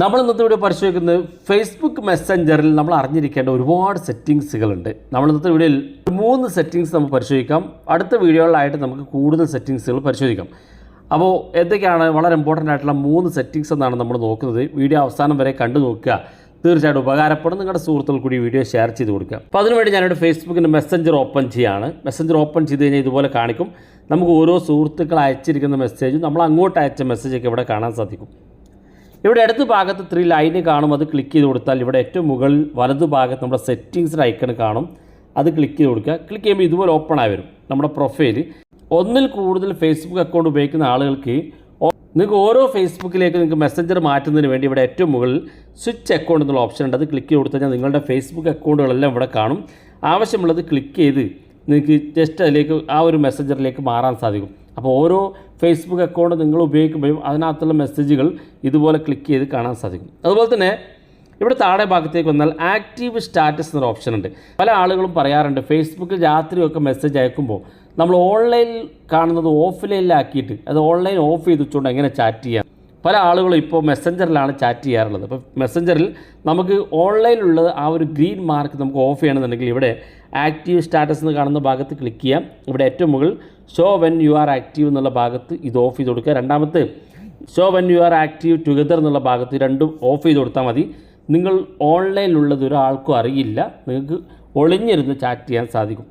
നമ്മൾ ഇന്നത്തെ വീഡിയോ പരിശോധിക്കുന്നത് ഫേസ്ബുക്ക് മെസ്സഞ്ചറിൽ നമ്മൾ അറിഞ്ഞിരിക്കേണ്ട ഒരുപാട് സെറ്റിങ്സുകളുണ്ട്. നമ്മൾ ഇന്നത്തെ വീഡിയോയിൽ മൂന്ന് സെറ്റിങ്സ് നമുക്ക് പരിശോധിക്കാം. അടുത്ത വീഡിയോകളിലായിട്ട് നമുക്ക് കൂടുതൽ സെറ്റിങ്സുകൾ പരിശോധിക്കാം. അപ്പോൾ എന്തൊക്കെയാണ് വളരെ ഇമ്പോർട്ടന്റ് ആയിട്ടുള്ള മൂന്ന് സെറ്റിങ്സ് എന്നാണ് നമ്മൾ നോക്കുന്നത്. വീഡിയോ അവസാനം വരെ കണ്ടു നോക്കുക. തീർച്ചയായിട്ടും ഉപകാരപ്പെടും. നിങ്ങളുടെ സുഹൃത്തുക്കൾ കൂടി വീഡിയോ ഷെയർ ചെയ്ത് കൊടുക്കുക. അപ്പോൾ അതിനുവേണ്ടി ഞാനിവിടെ ഫേസ്ബുക്കിന്റെ മെസ്സഞ്ചർ ഓപ്പൺ ചെയ്യുകയാണ് മെസ്സഞ്ചർ ഓപ്പൺ ചെയ്ത് കഴിഞ്ഞാൽ ഇതുപോലെ കാണിക്കും. നമുക്ക് ഓരോ സുഹൃത്തുക്കൾ അയച്ചിരിക്കുന്ന മെസ്സേജും നമ്മൾ അങ്ങോട്ട് അയച്ച മെസ്സേജൊക്കെ ഇവിടെ കാണാൻ സാധിക്കും. ഇവിടെ ഇടത് ഭാഗത്ത് ത്രീ ലൈന് കാണും. അത് ക്ലിക്ക് ചെയ്ത് കൊടുത്താൽ ഇവിടെ ഏറ്റവും മുകളിൽ വലതു ഭാഗത്ത് നമ്മുടെ സെറ്റിങ്സിന്റെ ഐക്കൺ കാണും. അത് ക്ലിക്ക് ചെയ്ത് കൊടുക്കുക. ക്ലിക്ക് ചെയ്യുമ്പോൾ ഇതുപോലെ ഓപ്പൺ ആയി വരും നമ്മുടെ പ്രൊഫൈൽ ഒന്നിൽ കൂടുതൽ ഫേസ്ബുക്ക് അക്കൗണ്ട് ഉപയോഗിക്കുന്ന ആളുകൾക്ക് നിങ്ങൾക്ക് ഓരോ ഫേസ്ബുക്കിലേക്ക് നിങ്ങൾക്ക് മെസ്സഞ്ചർ മാറ്റുന്നതിന് വേണ്ടി ഇവിടെ ഏറ്റവും മുകളിൽ സ്വിച്ച് അക്കൗണ്ട് എന്നുള്ള ഓപ്ഷൻ ഉണ്ട്. അത് ക്ലിക്ക് ചെയ്ത് കൊടുത്താൽ നിങ്ങളുടെ ഫേസ്ബുക്ക് അക്കൗണ്ടുകളെല്ലാം ഇവിടെ കാണും. ആവശ്യമുള്ളത് ക്ലിക്ക് ചെയ്ത് നിങ്ങൾക്ക് ജസ്റ്റ് അതിലേക്ക് ആ ഒരു മെസ്സഞ്ചറിലേക്ക് മാറാൻ സാധിക്കും. അപ്പോൾ ഓരോ ഫേസ്ബുക്ക് അക്കൗണ്ട് നിങ്ങൾ ഉപയോഗിക്കുമ്പോഴും അതിനകത്തുള്ള മെസ്സേജുകൾ ഇതുപോലെ ക്ലിക്ക് ചെയ്ത് കാണാൻ സാധിക്കും. അതുപോലെ തന്നെ ഇവിടെ താഴെ ഭാഗത്തേക്ക് വന്നാൽ ആക്റ്റീവ് സ്റ്റാറ്റസ് എന്നൊരു ഓപ്ഷൻ ഉണ്ട്. പല ആളുകളും പറയാറുണ്ട് ഫേസ്ബുക്കിൽ രാത്രിയൊക്കെ മെസ്സേജ് അയക്കുമ്പോൾ നമ്മൾ ഓൺലൈനിൽ കാണുന്നത് ഓഫ്ലൈനിലാക്കിയിട്ട് അത് ഓൺലൈൻ ഓഫ് ചെയ്ത് വെച്ചുകൊണ്ട് എങ്ങനെ ചാറ്റ് ചെയ്യാം? പല ആളുകളും ഇപ്പോൾ മെസ്സഞ്ചറിലാണ് ചാറ്റ് ചെയ്യാറുള്ളത്. അപ്പോൾ മെസ്സഞ്ചറിൽ നമുക്ക് ഓൺലൈനിലുള്ളത് ആ ഒരു ഗ്രീൻ മാർക്ക് നമുക്ക് ഓഫ് ചെയ്യണമെന്നുണ്ടെങ്കിൽ ഇവിടെ ആക്റ്റീവ് സ്റ്റാറ്റസ് എന്ന് കാണുന്ന ഭാഗത്ത് ക്ലിക്ക് ചെയ്യാം. ഇവിടെ ഏറ്റവും മുകളിൽ show when you are active എന്നുള്ള ഭാഗത്ത് ഇത് ഓഫ് ചെയ്ത് കൊടുക്കുക. രണ്ടാമത്തെ show when you are active together എന്നുള്ള ഭാഗത്ത് രണ്ടും ഓഫ് ചെയ്ത് കൊടുത്താൽ മതി. നിങ്ങൾ ഓൺലൈനിലുള്ളത് ഒരാൾക്കും അറിയില്ല. നിങ്ങൾക്ക് ഒളിഞ്ഞിരുന്ന് ചാറ്റ് ചെയ്യാൻ സാധിക്കും.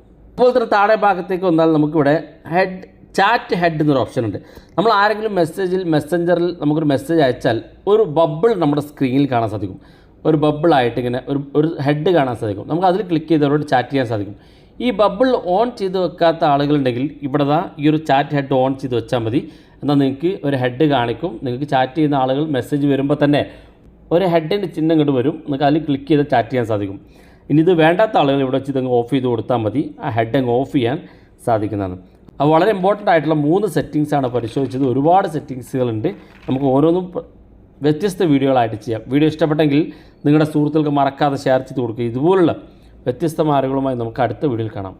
തന്നെ താഴെ ഭാഗത്തേക്ക് വന്നാൽ നമുക്കിവിടെ ഹെഡ് ചാറ്റ് ഹെഡ് എന്നൊരു ഓപ്ഷൻ ഉണ്ട്. നമ്മൾ ആരെങ്കിലും മെസ്സേജിൽ മെസ്സഞ്ചറിൽ നമുക്കൊരു മെസ്സേജ് അയച്ചാൽ ഒരു ബബിൾ നമ്മുടെ സ്ക്രീനിൽ കാണാൻ സാധിക്കും. ഒരു ബബിളായിട്ട് ഇങ്ങനെ ഒരു ഒരു ഹെഡ് കാണാൻ സാധിക്കും. നമുക്ക് അതിൽ ക്ലിക്ക് ചെയ്ത് അവരോട് ചാറ്റ് ചെയ്യാൻ സാധിക്കും. ഈ ബബിൾ ഓൺ ചെയ്ത് വെക്കാത്ത ആളുകളുണ്ടെങ്കിൽ ഇവിടെ ദാ ഈ ഒരു ചാറ്റ് ഹെഡ് ഓൺ ചെയ്ത് വെച്ചാൽ മതി. എന്നാൽ നിങ്ങൾക്ക് ഒരു ഹെഡ് കാണിക്കും. നിങ്ങൾക്ക് ചാറ്റ് ചെയ്യുന്ന ആളുകൾ മെസ്സേജ് വരുമ്പോൾ തന്നെ ഒരു ഹെഡിന്റെ ചിഹ്നം ഇങ്ങോട്ട് വരും. നിങ്ങൾക്ക് അതിൽ ക്ലിക്ക് ചെയ്ത് ചാറ്റ് ചെയ്യാൻ സാധിക്കും. ഇനി ഇത് വേണ്ടാത്ത ആളുകൾ ഇവിടെ വെച്ച് ഇതങ്ങ് ഓഫ് ചെയ്ത് കൊടുത്താൽ മതി. ആ ഹെഡ് അങ്ങ് ഓഫ് ചെയ്യാൻ സാധിക്കുന്നതാണ്. വളരെ ഇമ്പോർട്ടന്റ് ആയിട്ടുള്ള മൂന്ന് സെറ്റിങ്സാണ് പരിശോധിച്ചത്. ഒരുപാട് സെറ്റിങ്സുകളുണ്ട് നമുക്ക് ഓരോന്നും വ്യത്യസ്ത വീഡിയോകളായിട്ട് ചെയ്യാം. വീഡിയോ ഇഷ്ടപ്പെട്ടെങ്കിൽ നിങ്ങളുടെ സുഹൃത്തുക്കൾക്ക് മറക്കാതെ ഷെയർ ചെയ്ത് കൊടുക്കുക. ഇതുപോലുള്ള വ്യത്യസ്ത മാർഗങ്ങളുമായി നമുക്ക് അടുത്ത വീഡിയോയിൽ കാണാം.